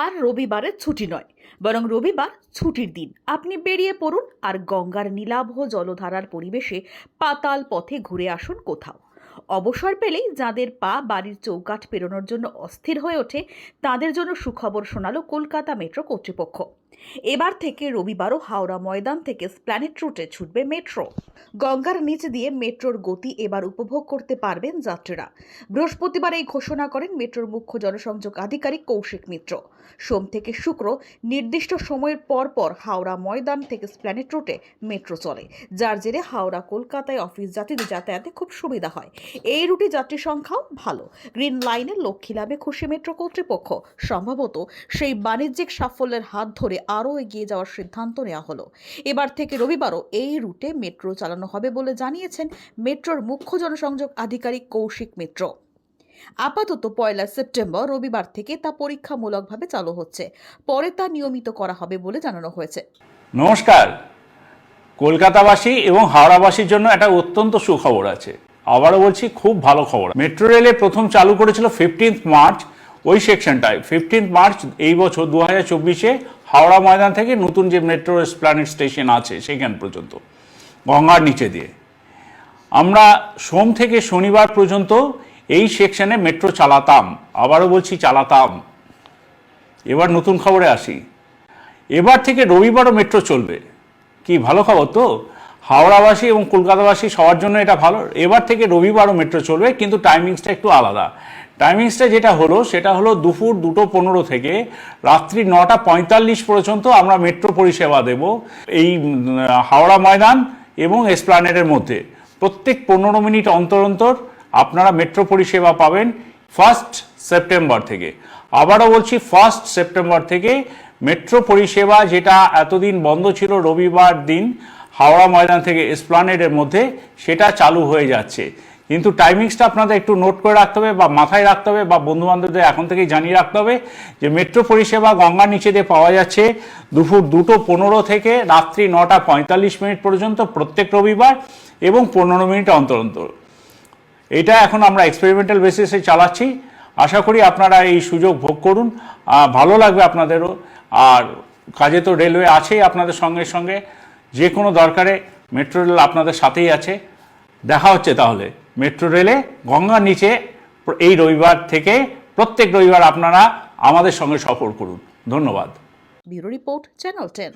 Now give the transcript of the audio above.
আর রবিবারের ছুটি নয়, বরং রবিবার ছুটির দিন। আপনি বেরিয়ে পড়ুন আর গঙ্গার নীলাভ জলধারার পরিবেশে পাতাল পথে ঘুরে আসুন কোথাও। অবসর পেলেই যাদের পা বাড়ির চৌকাঠ পেরোনোর জন্য অস্থির হয়ে ওঠে, তাদের জন্য সুখবর শোনালো কলকাতা মেট্রো কর্তৃপক্ষ। এবার থেকে রবিবারও হাওড়া ময়দান থেকে স্প্ল্যানেট রুটে ছুটবে মেট্রো। গঙ্গার নিচ দিয়ে মেট্রোর গতি এবার উপভোগ করতে পারবেন যাত্রীরা। বৃহস্পতিবার এই ঘোষণা করেন মেট্রোর মুখ্য জনসংযোগ আধিকারিক কৌশিক মিত্র। সোম থেকে শুক্র নির্দিষ্ট সময়ের পর পর হাওড়া ময়দান থেকে স্প্ল্যানেট রুটে মেট্রো চলে, যার জেরে হাওড়া কলকাতায় অফিস যাত্রীদের যাতায়াতে খুব সুবিধা হয়। এই রুটে যাত্রী সংখ্যাও ভালো। গ্রিন লাইনের লক্ষ্মী লাভে খুশি মেট্রো কর্তৃপক্ষ। সম্ভবত সেই বাণিজ্যিক সাফল্যের হাত ধরে আরও এগিয়ে যাওয়ার সিদ্ধান্ত নেওয়া হলো। এবার থেকে রবিবারও এই রুটে মেট্রো চালানো হবে বলে জানিয়েছেন মেট্রোর মুখ্য জনসংযোগ আধিকারিক কৌশিক মিত্র। আপাতত পয়লা সেপ্টেম্বর রবিবার থেকে তা পরীক্ষামূলকভাবে চালু হচ্ছে। পরে তা নিয়মিত করা হবে বলে জানানো হয়েছে। নমস্কার। কলকাতাবাসী এবং হাওড়াবাসীর জন্য একটা অত্যন্ত সুখবর আছে। আবারও বলছি, খুব ভালো খবর। মেট্রো রেলে প্রথম চালু করেছিল ফিফটিন্থ মার্চ ওই সেকশনটায়। ফিফটিন্থ মার্চ এই বছর দু হাজার চব্বিশে হাওড়া ময়দান থেকে নতুন যে মেট্রো প্ল্যানেট স্টেশন আছে সেখান পর্যন্ত, গঙ্গার নিচে দিয়ে। আমরা সোম থেকে শনিবার পর্যন্ত এই সেকশনে মেট্রো চালাতাম। আবারও বলছি, চালাতাম। এবার নতুন খবরে আসি। এবার থেকে রবিবারও মেট্রো চলবে। কি ভালো খবর তো? হাওড়াবাসী এবং কলকাতাবাসী সবার জন্য এটা ভালো। এবার থেকে রবিবারও মেট্রো চলবে, কিন্তু টাইমিংসটা একটু আলাদা। টাইমিংসটা যেটা হলো, সেটা হলো দুপুর দুটো পনেরো থেকে রাত্রি নটা পঁয়তাল্লিশ পর্যন্ত আমরা মেট্রো পরিষেবা দেব এই হাওড়া ময়দান এবং এসপ্লানেডের মধ্যে। প্রত্যেক পনেরো মিনিট অন্তর অন্তর আপনারা মেট্রো পরিষেবা পাবেন ফার্স্ট সেপ্টেম্বর থেকে। আবারও বলছি ফার্স্ট সেপ্টেম্বর থেকে মেট্রো পরিষেবা যেটা এতদিন বন্ধ ছিল রবিবার দিন হাওড়া ময়দান থেকে এসপ্লানেডের মধ্যে সেটা চালু হয়ে যাচ্ছে। কিন্তু টাইমিংসটা আপনাদের একটু নোট করে রাখতে হবে বা মাথায় রাখতে হবে বা বন্ধু বান্ধবদের এখন থেকেই জানিয়ে রাখতে হবে যে মেট্রো পরিষেবা গঙ্গার নিচে দিয়ে পাওয়া যাচ্ছে দুপুর দুটো পনেরো থেকে রাত্রি নটা পঁয়তাল্লিশ মিনিট পর্যন্ত প্রত্যেক রবিবার এবং পনেরো মিনিট অন্তর অন্তর এটা এখন আমরা এক্সপেরিমেন্টাল বেসিসে চালাচ্ছি। আশা করি আপনারা এই সুযোগ ভোগ করুন। ভালো লাগবে আপনাদেরও। আর কাজে তো রেলওয়ে আছেই আপনাদের সঙ্গে সঙ্গে। যে কোনো দরকারে মেট্রো রেল আপনাদের সাথেই আছে। দেখা হচ্ছে তাহলে। মেট্রো রেলে গঙ্গার নিচে এই রবিবার থেকে প্রত্যেক রবিবার আপনারা আমাদের সঙ্গে সফর করুন। ধন্যবাদ। Bureau report channel ten.